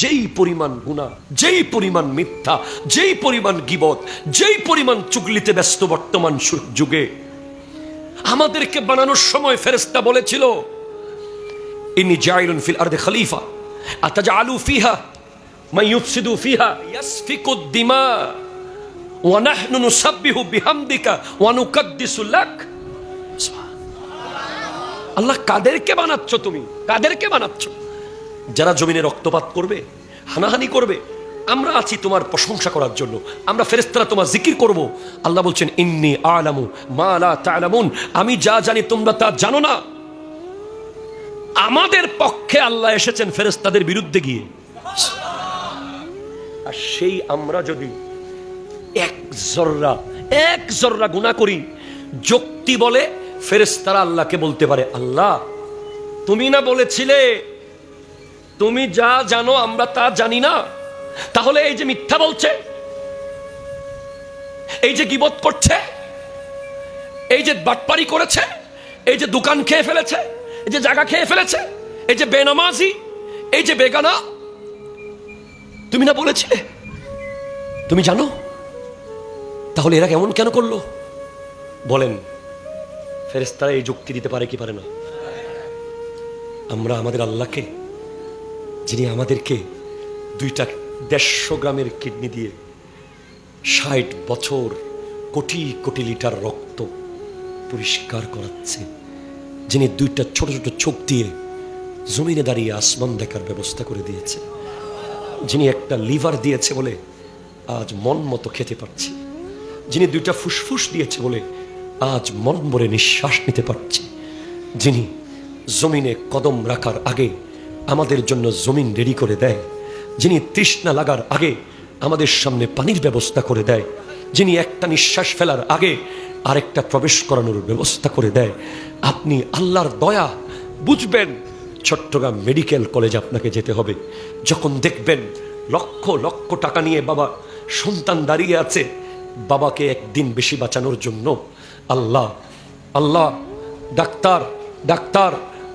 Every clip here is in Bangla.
যেই পরিমাণ গুণা, যেই পরিমাণ মিথ্যা, যেই পরিমাণ গিবত, যেই পরিমাণ চুগলিতে ব্যস্ত বর্তমান যুগে, আমাদেরকে বানানোর সময় ফেরেস্তা বলেছিল ইনি জাইলুন ফিল আরদে খলিফা, আতাজআলু ফিহা, মান ইউফসিদু ফিহা, ইয়াসফিকু দিমা ওয়া নাহনু নুসাব্বিহু বিহামদিকা, ওয়া নুকাদ্দিসু লাক। আল্লাহ কাদেরকে বানাচ্ছ তুমি? কাদেরকে বানাচ্ছ? যারা জমিনে রক্তপাত করবে, হানাহানি করবে, আমরা আছি তোমার প্রশংসা করার জন্য। আমরা ফেরেস্তারা তোমার জিকির করব। আল্লাহ বলছেন, ইন্নি আলামু মা লা তা'লামুন। আমি যা জানি তোমরা তা জানো না। আমাদের পক্ষে আল্লাহ এসেছেন ফেরেস্তাদের বিরুদ্ধে গিয়ে। আর সেই আমরা যদি এক জর্রা এক জর্রা গুণা করি, যুক্তি বলে ফেরেস্তারা আল্লাহকে বলতে পারে, আল্লাহ, তুমি না বলেছিলে তুমি যা জানো, আমরা তা জানি না। তাহলে এই যে মিথ্যা বলছে, এই যে গিবত করছে, এই যে বাটপারি করেছে, এই যে দোকান খেয়ে ফেলেছে, এই যে জায়গা খেয়ে ফেলেছে, এই যে বেনামাজি, এই যে বেগানা, তুমি না বলেছিলে? তুমি জানো? তাহলে এরা কেমন কেন করল? বলেন ফেরেস্তারা এই যুক্তি দিতে পারে কি পারে না? আমরা আমাদের আল্লাহকে যিনি আমাদেরকে দুইটা দেড়শো গ্রামের কিডনি দিয়ে ষাট বছর কোটি কোটি লিটার রক্ত পরিষ্কার করাচ্ছে, যিনি দুইটা ছোট ছোট চোখ দিয়ে জমিনে দাঁড়িয়ে আসমান দেখার ব্যবস্থা করে দিয়েছে, যিনি একটা লিভার দিয়েছে বলে আজ মন মতো খেতে পারছি, যিনি দুইটা ফুসফুস দিয়েছে বলে আজ মন ভরে নিঃশ্বাস নিতে পারছি, যিনি জমিনে কদম রাখার আগে আমাদের জন্য জমিন রেডি করে দেয়, যিনি তৃষ্ণা লাগার আগে আমাদের সামনে পানির ব্যবস্থা করে দেয়, যিনি একটা নিঃশ্বাস ফেলার আগে আরেকটা প্রবেশ করানোর ব্যবস্থা করে দেয়। আপনি আল্লাহর দয়া বুঝবেন, চট্টগ্রাম মেডিকেল কলেজ আপনাকে যেতে হবে। যখন দেখবেন লক্ষ লক্ষ টাকা নিয়ে বাবা সন্তান দাঁড়িয়ে আছে, বাবাকে একদিন বেশি বাঁচানোর জন্য আল্লাহ আল্লাহ, ডাক্তার ডাক্তার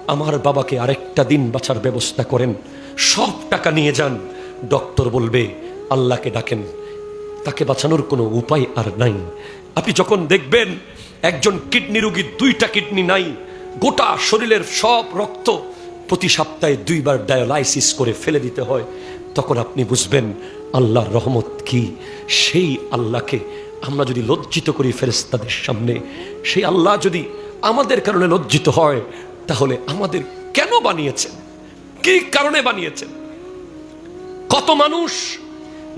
আমার বাবাকে আরেকটা দিন বাঁচার ব্যবস্থা করেন। সব টাকা নিয়ে যান। ডক্টর বলবে, আল্লাহকে ডাকেন। তাকে বাঁচানোর কোনো উপায় আর নাই। আপনি যখন দেখবেন একজন কিডনি রোগীর দুইটা কিডনি নাই, গোটা শরীরের সব রক্ত প্রতি সপ্তাহে দুইবার ডায়ালাইসিস করে ফেলে দিতে হয়, তখন আপনি বুঝবেন আল্লাহর রহমত কি। সেই আল্লাহকে আমরা যদি লজ্জিত করি ফেরেস্তাদের সামনে, সেই আল্লাহ যদি আমাদের কারণে লজ্জিত হয় তাহলে আমাদের কেন বানিয়েছেন? কি কারণে বানিয়েছেন? কত মানুষ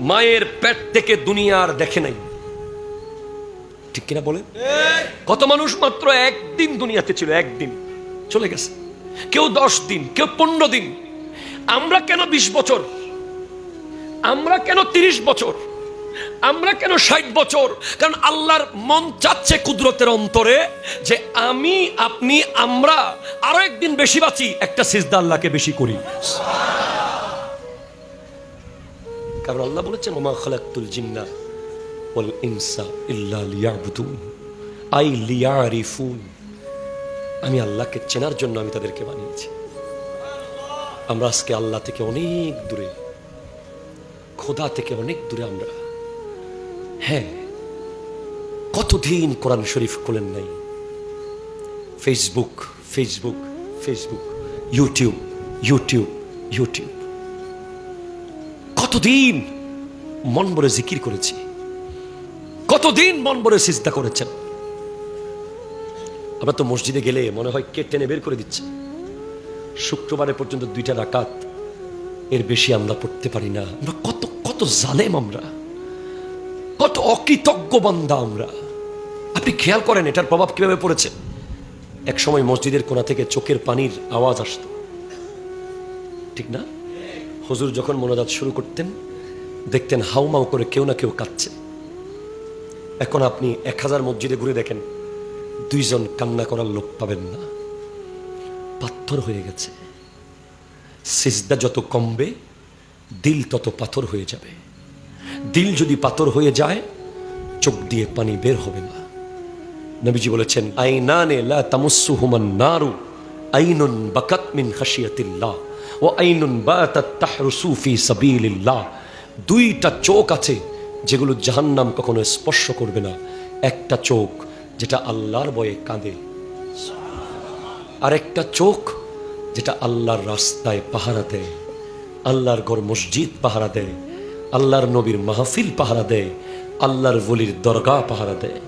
মায়ের পেট থেকে দুনিয়ার দেখে নাই। ঠিক কিনা বলে কত মানুষ মাত্র একদিন দুনিয়াতে ছিল, একদিন। চলে গেছে। কেউ দশ দিন, কেউ পনেরো দিন। আমরা কেন বিশ বছর? আমরা কেন তিরিশ বছর? আমরা কেন ষাট বছর? কারণ আল্লাহর মন চাচ্ছে কুদরতের অন্তরে যে আমি, আপনি, আমরা আরও একদিন বেশি বাঁচি। একটা সিজদা আল্লাহকে বেশি করি। কারণ আল্লাহ বলেছেন, ওমা খালাক্তুল জিন্না ওয়াল ইনসা ইল্লা লিয়াবুদুন। আই লিয়ারিফুন। আমি আল্লাহকে চেনার জন্য আমি তাদেরকে বানিয়েছি। আমরা আজকে আল্লাহ থেকে অনেক দূরে, খোদা থেকে অনেক দূরে আমরা। হ্যাঁ কতদিন কোরআন শরীফ খোলেন নাই? Facebook Facebook Facebook YouTube YouTube YouTube কতদিন মন বলে জিকির করেছি? কতদিন মন ভরে সিজদা করেছেন? আমরা তো মসজিদে গেলে মনে হয় কে টেনে বের করে দিচ্ছে। শুক্রবারে পর্যন্ত দুইটা রাকাত এর বেশি আমরা পড়তে পারি না। আমরা কত কত জালেম আমরা। কত অকৃতজ্ঞ বান্দা আমরা। আপনি খেয়াল করেন এটার প্রভাব কীভাবে পড়েছে? এক সময় মসজিদের কোণা থেকে চোখের পানির আওয়াজ আসতো। ঠিক না? হুজুর যখন মোনাজাত শুরু করতেন, দেখতেন হাউমাউ করে কেউ না কেউ কাঁদছে। এখন আপনি এক হাজার মসজিদে ঘুরে দেখেন, দুইজন কান্না করার লোক পাবেন না। পাথর হয়ে গেছে। সিজদা যত কমবে, দিল তত পাথর হয়ে যাবে। দিল যদি পাথর হয়ে যায়, চোখ দিয়ে পানি বের হবে না। নবীজি বলেছেন, আইনানে লা তামুসুহুমান নারু আইনুন বাকাত মিন খাশিয়াতিল্লাহ ও আইনুন বাতাত তাহরুসু ফি সাবিলিল্লাহ। দুইটা চোখ আছে যেগুলো জাহান্নাম কখনো স্পর্শ করবে না। একটা চোখ যেটা আল্লাহর বয়ে কাঁদে। আর একটা চোখ যেটা আল্লাহর রাস্তায় পাহারা দেয়। আল্লাহর ঘর মসজিদ পাহারা দেয়। আল্লাহর নবীর মাহফিল পাহারা দেয় আল্লাহর বলির দরগা পাহারা দেয়।